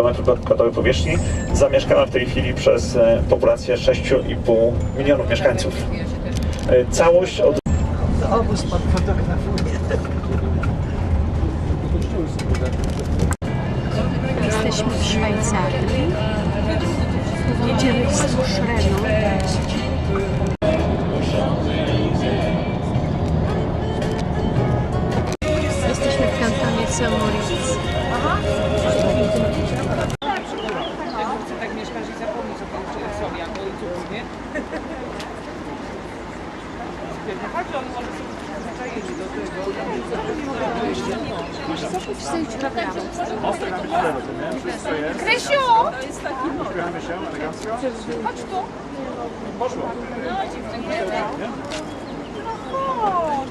km2 powierzchni, zamieszkana w tej chwili przez e, populację 6,5 milionów mieszkańców. E, Całość od Obóz pan fotografuje. Jesteśmy w Szwajcarii. Jedziemy wzdłuż Renu. Świetnie, tak, że on może sobie przyzwyczaić do tego. Krysiu!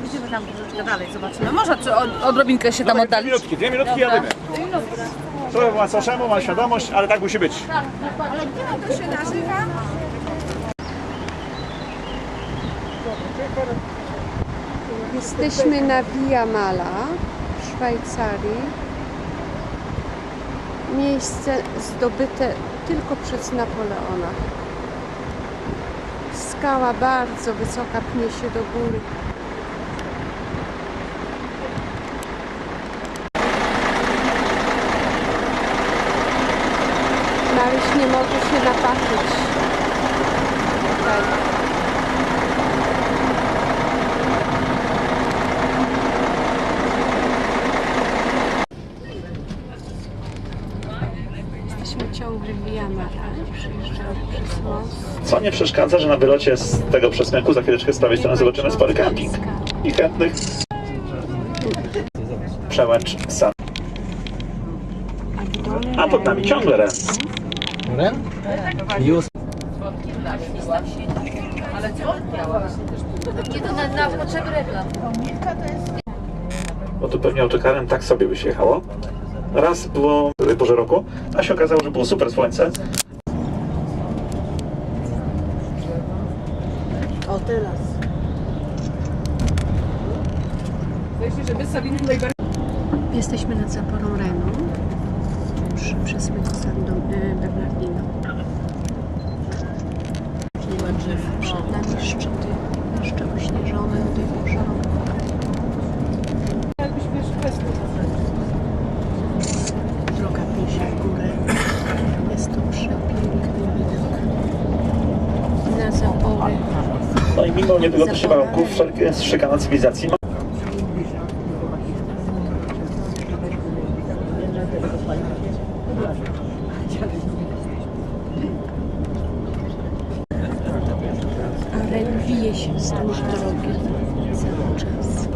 Idziemy tam troszeczkę dalej, zobaczymy. Może czy od, odrobinkę się tam Dwie oddalić. minutki, dwie minutki jadymy. Trochę po macoszemu, mam świadomość, ale tak musi być. To się nazywa? Jesteśmy na Via Mala w Szwajcarii. Miejsce zdobyte tylko przez Napoleona. Skała bardzo wysoka pnie się do góry. Maryś nie może się napatrzeć. Jesteśmy ciągle w Via Mala. Przyjeżdżamy przez most. Co nie przeszkadza, że na wylocie z tego przesmyku za chwileczkę z prawej strony zobaczymy spory camping. I chętnych przełęcz sam. A pod nami ciągle Ren. Bo tu pewnie autokarem tak sobie by się jechało. Raz było tej porze roku, a się okazało, że było super słońce. O teraz. Myślę, że wystawimy najbardziej. Jesteśmy nad zaporą Renu. Przy przesmyku San e, Bernardino. Nie ma drzew. Przed nami szczyty jeszcze ośnieżone do tej porze roku. Droga pnie się w górę. Jest to przepiękny widok. Na zapory. I mimo niewygodności warunków, wszelkie szykana cywilizacji Ale wije się wzdłuż drogi cały czas.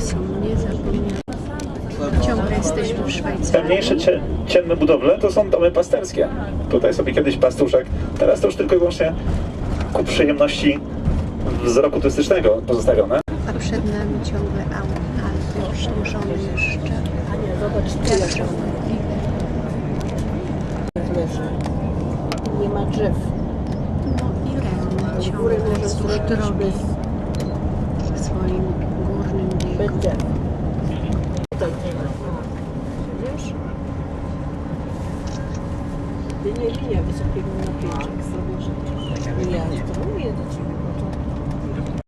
Są niezapomniane. Jesteśmy w Te Szwajcarii. mniejsze, cie, ciemne budowle to są domy pasterskie. Tutaj sobie kiedyś pastuszek, teraz to już tylko i wyłącznie ku przyjemności wzroku turystycznego pozostawione. A przed nami ciągle Al- Alpy ośnieżone jeszcze. Ania, zobacz tyle. Nie ma drzew. No i Ren ciągle wzdłuż drogi w swoim górnym biegu. Bez drzew. Tutaj nie ma też. Linia, linia wysokiego napięcia. Jak to mówię do Ciebie, bo to...